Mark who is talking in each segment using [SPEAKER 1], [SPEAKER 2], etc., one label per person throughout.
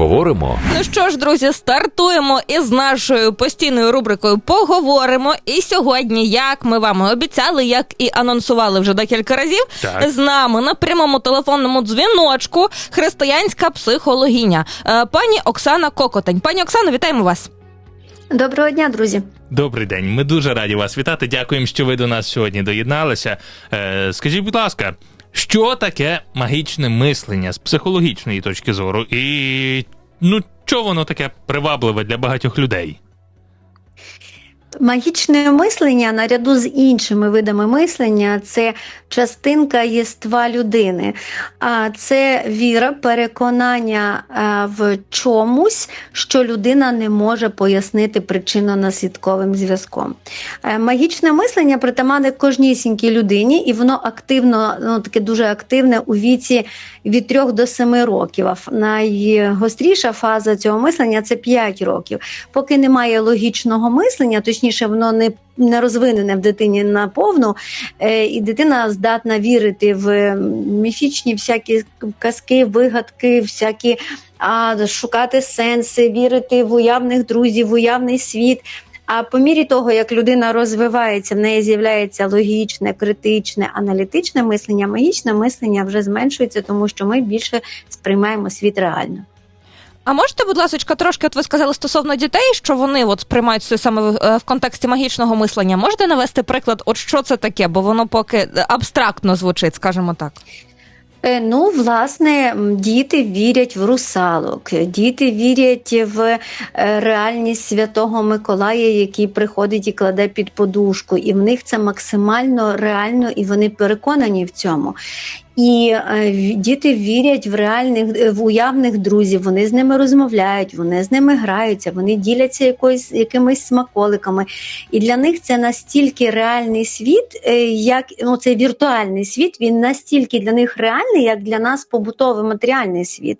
[SPEAKER 1] Поговоримо.
[SPEAKER 2] Ну що ж, друзі, стартуємо із нашою постійною рубрикою Поговоримо. І сьогодні, як ми вам і обіцяли, як і анонсували вже декілька разів,
[SPEAKER 1] Так.
[SPEAKER 2] з нами на прямому телефонному дзвіночку християнська психологиня, е, пані Оксана Кокотень. Пані Оксано, вітаємо вас.
[SPEAKER 3] Доброго дня, друзі.
[SPEAKER 4] Добрий день. Ми дуже раді вас вітати. Дякуємо, що ви до нас сьогодні доєдналися. Е, скажіть, будь ласка, що таке магічне мислення з психологічної точки зору? І ну, що воно таке привабливе для багатьох людей?
[SPEAKER 3] Магічне мислення наряду з іншими видами мислення це частинка єства людини, а це віра, переконання е, в чомусь, що людина не може пояснити причинно-наслідковим зв'язком. Е, Магічне мислення притаманне кожнісінькій людині, і воно активно, ну таке дуже активне у віці від 3 до 7 років. А найгостріша фаза цього мислення це 5 років. Поки немає логічного мислення, точніше, воно не, не розвинене в дитині наповну, е, і дитина здатна вірити в міфічні всякі казки, вигадки, всякі а, шукати сенси, вірити в уявних друзів, в уявний світ. А по мірі того, як людина розвивається, в неї з'являється логічне, критичне, аналітичне мислення, магічне мислення вже зменшується, тому що ми більше сприймаємо світ реально.
[SPEAKER 2] А можете, будь ласка, трошки, от ви сказали стосовно дітей, що вони от сприймають це саме в, е, контексті магічного мислення. Можете навести приклад, от що це таке, бо воно поки абстрактно звучить, скажімо так.
[SPEAKER 3] Е, Ну, власне, діти вірять в русалок, діти вірять в е, реальність святого Миколая, який приходить і кладе під подушку, і в них це максимально реально, і вони переконані в цьому. І е, діти вірять в реальних е, в уявних друзів. Вони з ними розмовляють, вони з ними граються, вони діляться якоюсь якимись смаколиками. І для них це настільки реальний світ, е, як ну цей віртуальний світ, він настільки для них реальний, як для нас побутовий матеріальний світ.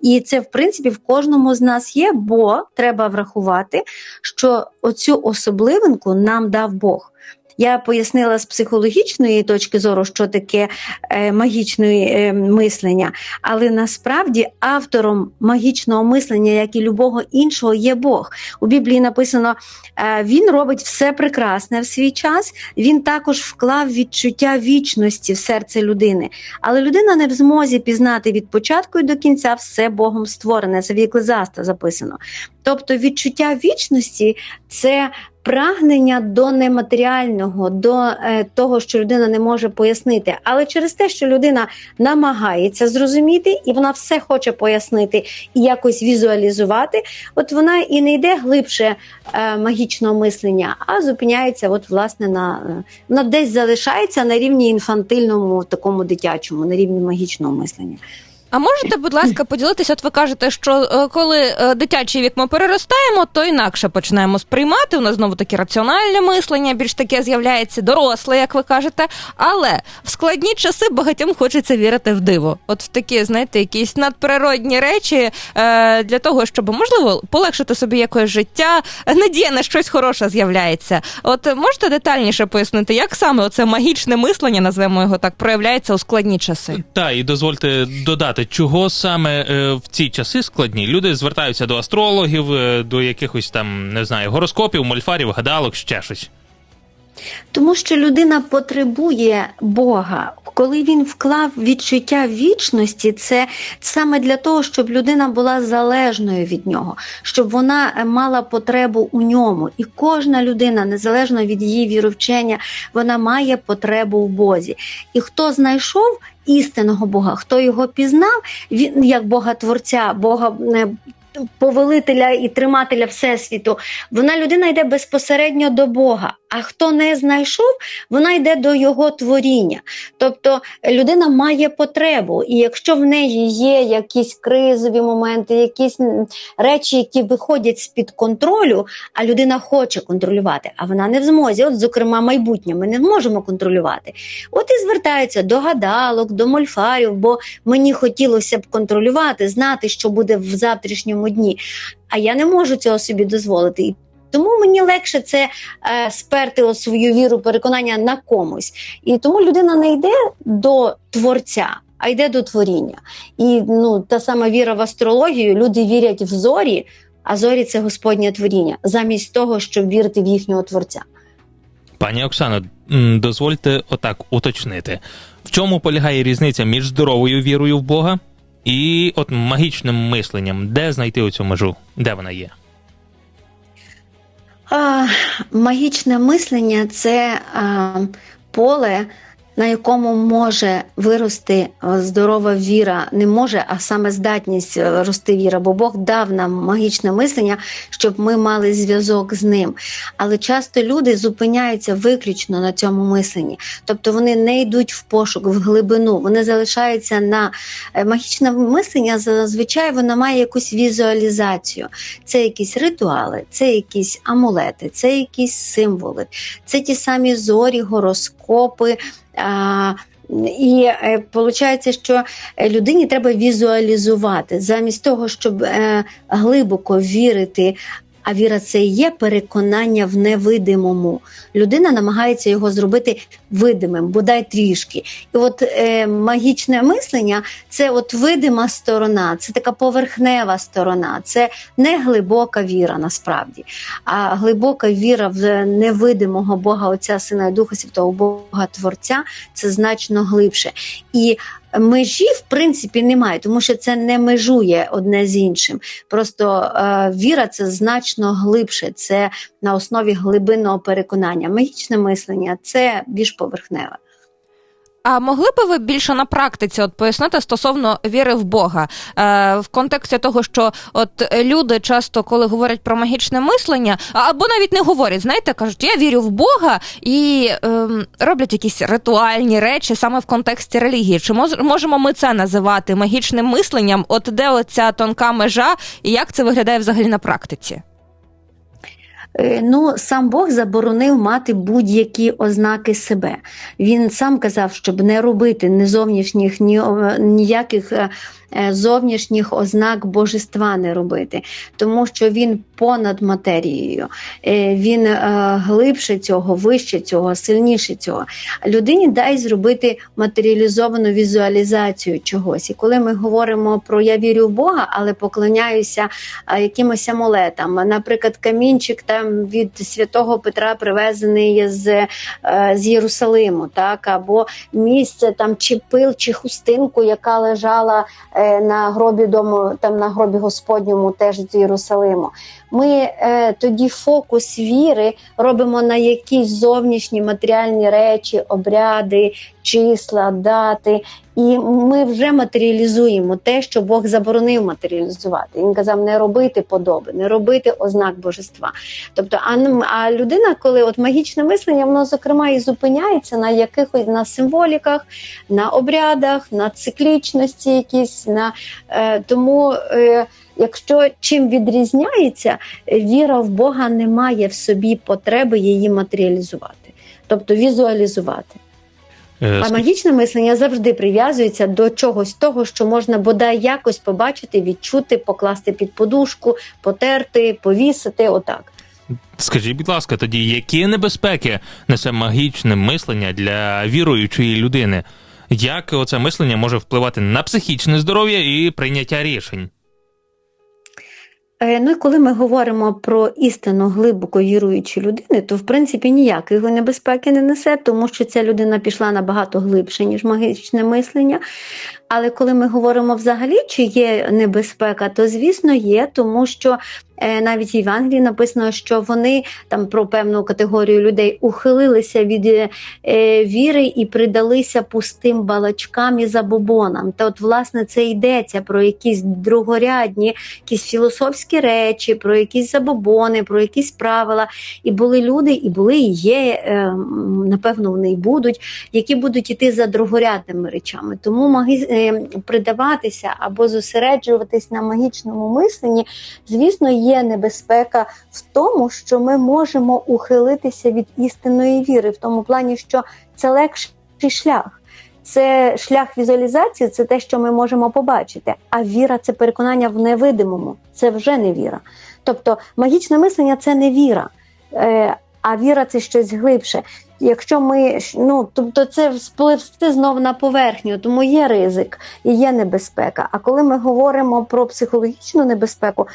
[SPEAKER 3] І це, в принципі, в кожному з нас є, бо треба врахувати, що оцю особливинку нам дав Бог. Я пояснила з психологічної точки зору, що таке е, магічне мислення, але насправді автором магічного мислення, як і любого іншого, є Бог. У Біблії написано, е, він робить все прекрасне в свій час. Він також вклав відчуття вічності в серце людини. Але людина не в змозі пізнати від початку і до кінця все Богом створене. Це в Єклезаста записано. Тобто відчуття вічності це прагнення до нематеріального, до е, того, що людина не може пояснити. Але через те, що людина намагається зрозуміти, і вона все хоче пояснити і якось візуалізувати, от вона і не йде глибше е, магічного мислення, а зупиняється, от власне на е, вона десь залишається на рівні інфантильному, такому дитячому, на рівні магічного мислення.
[SPEAKER 2] А можете, будь ласка, поділитися? От ви кажете, що е, коли е, дитячий вік ми переростаємо, то інакше починаємо сприймати. У нас знову таке раціональне мислення, більш таке з'являється доросле, як ви кажете. Але в складні часи багатьом хочеться вірити в диво. От в такі, знаєте, якісь надприродні речі е, для того, щоб можливо полегшити собі якось життя, надія на щось хороше з'являється. От можете детальніше пояснити, як саме оце магічне мислення, назвемо його так, проявляється у складні часи?
[SPEAKER 4] Та і дозвольте додати, чого саме е, в ці часи складні люди звертаються до астрологів, е, до якихось там не знаю, гороскопів, мольфарів, гадалок, ще щось.
[SPEAKER 3] Тому що людина потребує Бога. Коли він вклав відчуття вічності, це саме для того, щоб людина була залежною від нього, щоб вона е, мала потребу у ньому. І кожна людина, незалежно від її віровчення, вона має потребу в Бозі. І хто знайшов істинного Бога, хто його пізнав, він як Бога Творця, Бога. е, Повелителя і тримателя Всесвіту, вона людина йде безпосередньо до Бога. А хто не знайшов, вона йде до його творіння. Тобто людина має потребу, і якщо в неї є якісь кризові моменти, якісь речі, які виходять з-під контролю, а людина хоче контролювати, а вона не в змозі. От, зокрема, майбутнє ми не можемо контролювати. От і звертаються до гадалок, до мольфарів, бо мені хотілося б контролювати, знати, що буде в завтрашньому дні. А я не можу цього собі дозволити. Тому мені легше це е, сперти свою віру, переконання на комусь. І тому людина не йде до творця, а йде до творіння. І ну, та сама віра в астрологію, люди вірять в зорі, а зорі це Господнє творіння, замість того, щоб вірити в їхнього творця.
[SPEAKER 4] Пані Оксано, дозвольте отак уточнити, в чому полягає різниця між здоровою вірою в Бога і от магічним мисленням? Де знайти оцю межу? Де вона є?
[SPEAKER 3] Магічне мислення це поле, на якому може вирости здорова віра, не може, а саме здатність рости віра, бо Бог дав нам магічне мислення, щоб ми мали зв'язок з ним. Але часто люди зупиняються виключно на цьому мисленні, тобто вони не йдуть в пошук, в глибину, вони залишаються на е, магічне мислення. Зазвичай воно має якусь візуалізацію. Це якісь ритуали, це якісь амулети, це якісь символи, це ті самі зорі, гороскопи. І виходить, що людині треба візуалізувати замість того, щоб е, глибоко вірити. А віра це і є переконання в невидимому. Людина намагається його зробити видимим, бодай трішки. І от е, магічне мислення це от видима сторона, це така поверхнева сторона, це не глибока віра насправді. А глибока віра в невидимого Бога Отця Сина і Духа Святого Бога Творця це значно глибше. І Межі, в принципі, немає, тому що це не межує одне з іншим. Просто е, віра це значно глибше, це на основі глибинного переконання. Магічне мислення це більш поверхневе.
[SPEAKER 2] А могли би ви більше на практиці от пояснити стосовно віри в Бога е, в контексті того, що от люди часто, коли говорять про магічне мислення, або навіть не говорять, знаєте, кажуть, я вірю в Бога і е, роблять якісь ритуальні речі саме в контексті релігії. Чи можемо ми це називати магічним мисленням? От де оця тонка межа, і як це виглядає взагалі на практиці?
[SPEAKER 3] Ну, сам Бог заборонив мати будь-які ознаки себе. Він сам казав, щоб не робити ні зовнішніх, ні ніяких зовнішніх ознак божества не робити, тому що він понад матерією, він глибше цього, вище цього, сильніше цього. Людині дай зробити матеріалізовану візуалізацію чогось. І коли ми говоримо про я вірю в Бога, але поклоняюся якимось амулетам, наприклад, камінчик там від святого Петра привезений з з Єрусалиму, так або місце там чи пил, чи хустинку, яка лежала на гробі дому, там на гробі Господньому, теж з Єрусалиму. Ми е, тоді фокус віри робимо на якісь зовнішні матеріальні речі, обряди, числа, дати. І ми вже матеріалізуємо те, що Бог заборонив матеріалізувати. Він казав, не робити подоби, не робити ознак божества. Тобто, а, а людина, коли от магічне мислення, воно зокрема і зупиняється на якихось на символіках, на обрядах, на циклічності, якісь на е, тому. Е, Якщо чим відрізняється, віра в Бога не має в собі потреби її матеріалізувати, тобто візуалізувати.
[SPEAKER 4] Е,
[SPEAKER 3] А магічне мислення завжди прив'язується до чогось того, що можна бодай якось побачити, відчути, покласти під подушку, потерти, повісити. Отак.
[SPEAKER 4] Скажіть, будь ласка, тоді які небезпеки несе магічне мислення для віруючої людини? Як оце мислення може впливати на психічне здоров'я і прийняття рішень?
[SPEAKER 3] Ну і коли ми говоримо про істинно глибоко віруючі людини, то в принципі ніякої небезпеки не несе, тому що ця людина пішла набагато глибше, ніж магічне мислення. Але коли ми говоримо взагалі, чи є небезпека, то звісно є, тому що навіть в Євангелії написано, що вони там про певну категорію людей ухилилися від е, віри і придалися пустим балачкам і забобонам. Та от, власне, це йдеться про якісь другорядні, якісь філософські речі, про якісь забобони, про якісь правила. І були люди, і були, і є, е, напевно, вони й будуть, які будуть іти за другорядними речами. Тому маги... е, придаватися або зосереджуватись на магічному мисленні, звісно, є є небезпека в тому, що ми можемо ухилитися від істинної віри, в тому плані, що це легший шлях. Це шлях візуалізації, це те, що ми можемо побачити. А віра це переконання в невидимому, це вже не віра. Тобто магічне мислення це не віра, а віра це щось глибше. Якщо ми ну, тобто це спливсти знов на поверхню, тому є ризик і є небезпека. А коли ми говоримо про психологічну небезпеку,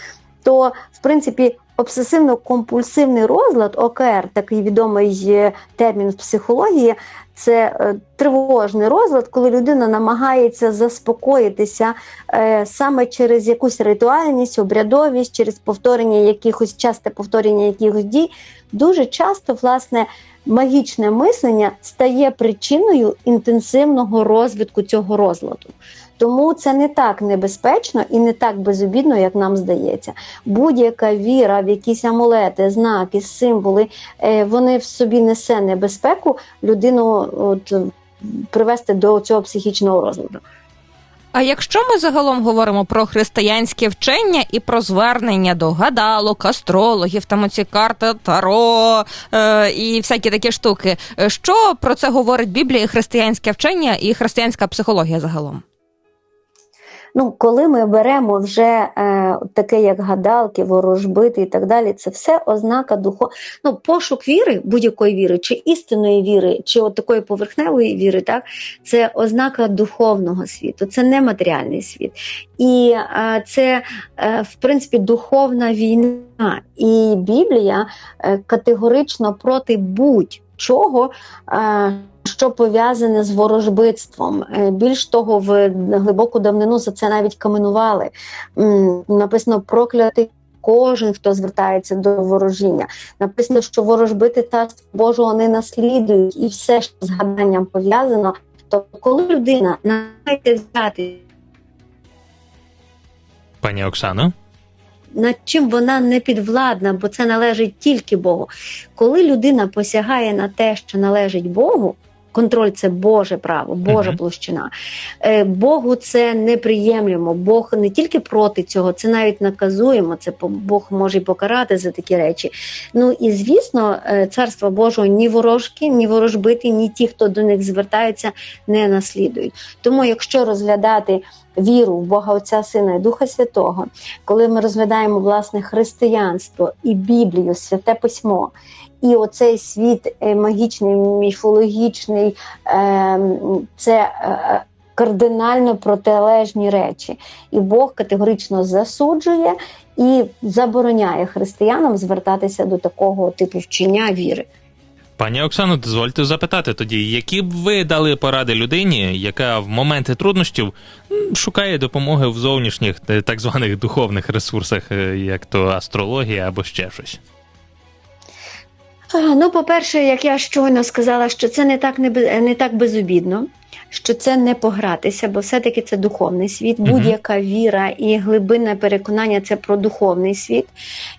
[SPEAKER 3] то в принципі обсесивно-компульсивний розлад, ОКР, такий відомий е, термін в психології, це е, тривожний розлад, коли людина намагається заспокоїтися е, саме через якусь ритуальність, обрядовість, через повторення якихось часте повторення якихось дій. Дуже часто, власне, магічне мислення стає причиною інтенсивного розвитку цього розладу. Тому це не так небезпечно і не так безобідно, як нам здається. Будь-яка віра в якісь амулети, знаки, символи, е, вони в собі несе небезпеку людину от, привести до цього психічного розладу.
[SPEAKER 2] А якщо ми загалом говоримо про християнське вчення і про звернення до гадалок, астрологів, там оці карти Таро е, і всякі такі штуки, що про це говорить Біблія, християнське вчення і християнська психологія загалом?
[SPEAKER 3] Ну, коли ми беремо вже е, таке, як гадалки, ворожбити і так далі, це все ознака духу. Ну, пошук віри, будь-якої віри, чи істинної віри, чи от такої поверхневої віри, так це ознака духовного світу, це не матеріальний світ. І е, це, е, в принципі, духовна війна. І Біблія е, категорично проти будь-чого. Що пов'язане з ворожбитством. Е, більш того, в глибоку давнину за це навіть каменували. Написано проклятий. Кожен, хто звертається до ворожіння, написано, що ворожбити царство Божого не наслідують, і все що з гаданням пов'язано. Тобто, коли людина намагається взяти
[SPEAKER 4] пані Оксано,
[SPEAKER 3] над чим вона не підвладна, бо це належить тільки Богу. Коли людина посягає на те, що належить Богу, Контроль це Боже право, Божа uh-huh. площина. Е, Богу це неприємлемо. Бог не тільки проти цього, це навіть наказуємо. Це Бог може й покарати за такі речі. Ну і звісно, е, царство Божого ні ворожки, ні ворожбити, ні ті, хто до них звертаються, не наслідують. Тому, якщо розглядати віру в Бога Отця Сина і Духа Святого, коли ми розглядаємо власне християнство і Біблію, святе письмо. І оцей світ е, магічний, міфологічний, ем, це е, кардинально протилежні речі. І Бог категорично засуджує і забороняє християнам звертатися до такого типу вчення віри.
[SPEAKER 4] Пані Оксано, дозвольте запитати тоді, які б ви дали поради людині, яка в моменти труднощів шукає допомоги в зовнішніх е, так званих духовних ресурсах, як то астрологія або ще щось?
[SPEAKER 3] Ну, по-перше, як я щойно сказала, що це не так не, не так безобідно, що це не погратися, бо все-таки це духовний світ. Будь-яка віра і глибинне переконання це про духовний світ.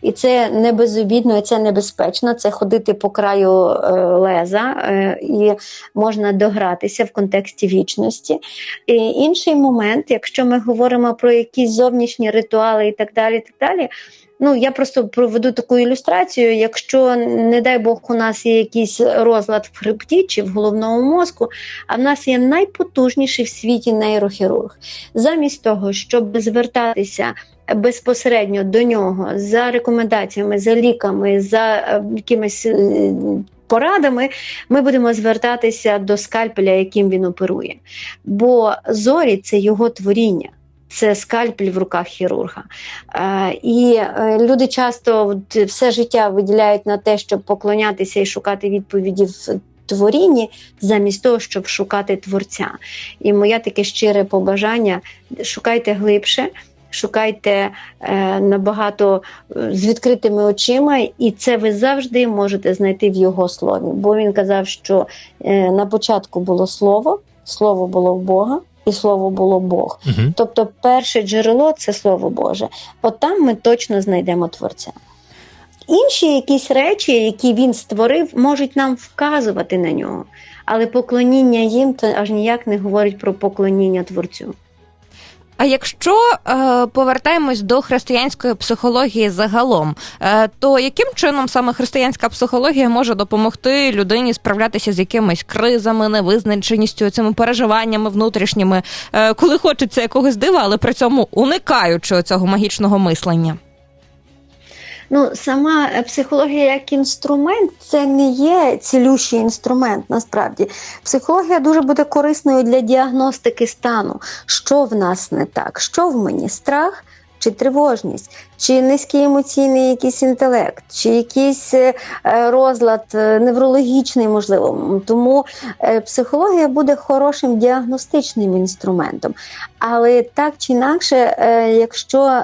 [SPEAKER 3] І це не безобідно, і це небезпечно. Це ходити по краю е, леза, е, і можна догратися в контексті вічності. І Інший момент, якщо ми говоримо про якісь зовнішні ритуали і так далі, і так далі. Ну, я просто проведу таку ілюстрацію. Якщо, не дай Бог, у нас є якийсь розлад в хребті чи в головному мозку, а в нас є найпотужніший в світі нейрохірург. Замість того, щоб звертатися безпосередньо до нього за рекомендаціями, за ліками, за е, якимись. Е, порадами ми будемо звертатися до скальпеля, яким він оперує. Бо зорі це його творіння це скальпель в руках хірурга. І е, люди часто все життя виділяють на те, щоб поклонятися і шукати відповіді в творінні, замість того, щоб шукати творця. І моє таке щире побажання: шукайте глибше. Шукайте е, набагато е, з відкритими очима, і це ви завжди можете знайти в його слові. Бо він казав, що е, на початку було слово, слово було в Бога, і слово було Бог. Угу. Тобто, перше джерело це слово Боже. От там ми точно знайдемо творця. Інші якісь речі, які він створив, можуть нам вказувати на нього, але поклоніння їм то аж ніяк не говорить про поклоніння творцю.
[SPEAKER 2] А якщо е, повертаємось до християнської психології загалом, е, то яким чином саме християнська психологія може допомогти людині справлятися з якимись кризами, невизначеністю, цими переживаннями внутрішніми, е, коли хочеться якогось дива, але при цьому уникаючи цього магічного мислення?
[SPEAKER 3] Ну, сама е, психологія як інструмент це не є цілющий інструмент. Насправді, психологія дуже буде корисною для діагностики стану, що в нас не так, що в мені страх. Чи тривожність, чи низький емоційний якийсь інтелект, чи якийсь е, розлад е, неврологічний, можливо. Тому е, психологія буде хорошим діагностичним інструментом. Але так чи інакше, е, якщо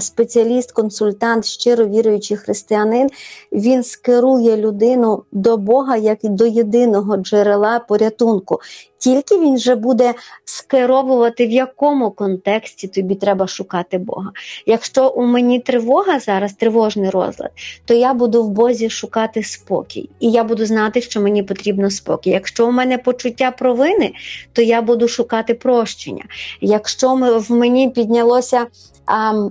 [SPEAKER 3] спеціаліст, консультант, щиро віруючий християнин, він скерує людину до Бога як до єдиного джерела порятунку. Тільки він вже буде скеровувати, в якому контексті тобі треба шукати Бога. Якщо у мені тривога зараз, тривожний розлад, то я буду в Бозі шукати спокій, і я буду знати, що мені потрібно спокій. Якщо у мене почуття провини, то я буду шукати прощення. Якщо в мені піднялося. А,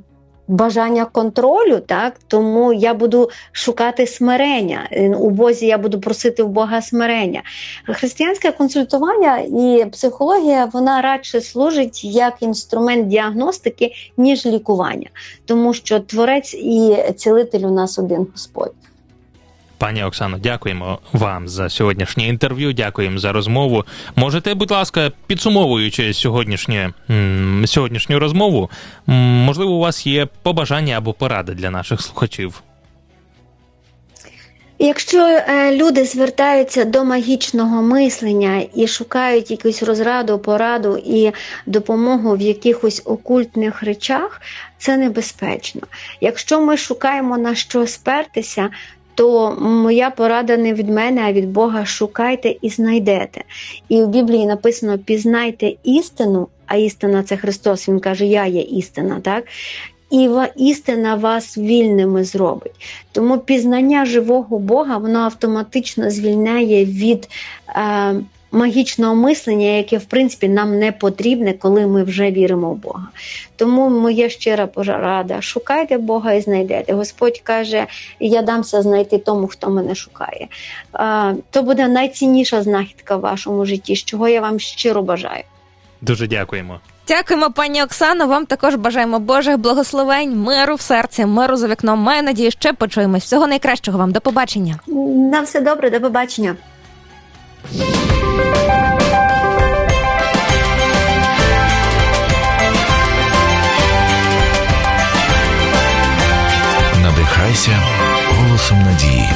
[SPEAKER 3] Бажання контролю, так тому я буду шукати смирення. У Бозі я буду просити в Бога смирення. Християнське консультування і психологія вона радше служить як інструмент діагностики, ніж лікування, тому що творець і цілитель у нас один Господь.
[SPEAKER 4] Пані Оксано, дякуємо вам за сьогоднішнє інтерв'ю. Дякуємо за розмову. Можете, будь ласка, підсумовуючи сьогоднішнє, сьогоднішню розмову, можливо, у вас є побажання або поради для наших слухачів.
[SPEAKER 3] Якщо е, люди звертаються до магічного мислення і шукають якусь розраду, пораду і допомогу в якихось окультних речах, це небезпечно. Якщо ми шукаємо на що спертися, то моя порада не від мене, а від Бога шукайте і знайдете. І в Біблії написано: пізнайте істину, а істина це Христос. Він каже, Я є істина, так? І істина вас вільними зробить. Тому пізнання живого Бога воно автоматично звільняє від е, магічного мислення, яке в принципі нам не потрібне, коли ми вже віримо в Бога. Тому моя щира порада: шукайте Бога і знайдете. Господь каже: Я дамся знайти тому, хто мене шукає. То буде найцінніша знахідка в вашому житті, з чого я вам щиро бажаю.
[SPEAKER 4] Дуже дякуємо.
[SPEAKER 2] Дякуємо, пані Оксано. Вам також бажаємо Божих благословень, миру в серці, миру за вікном. Маю надію, ще почуємось. Всього найкращого вам. До побачення.
[SPEAKER 3] На все добре, до побачення.
[SPEAKER 1] Надихайся голосом
[SPEAKER 5] надії.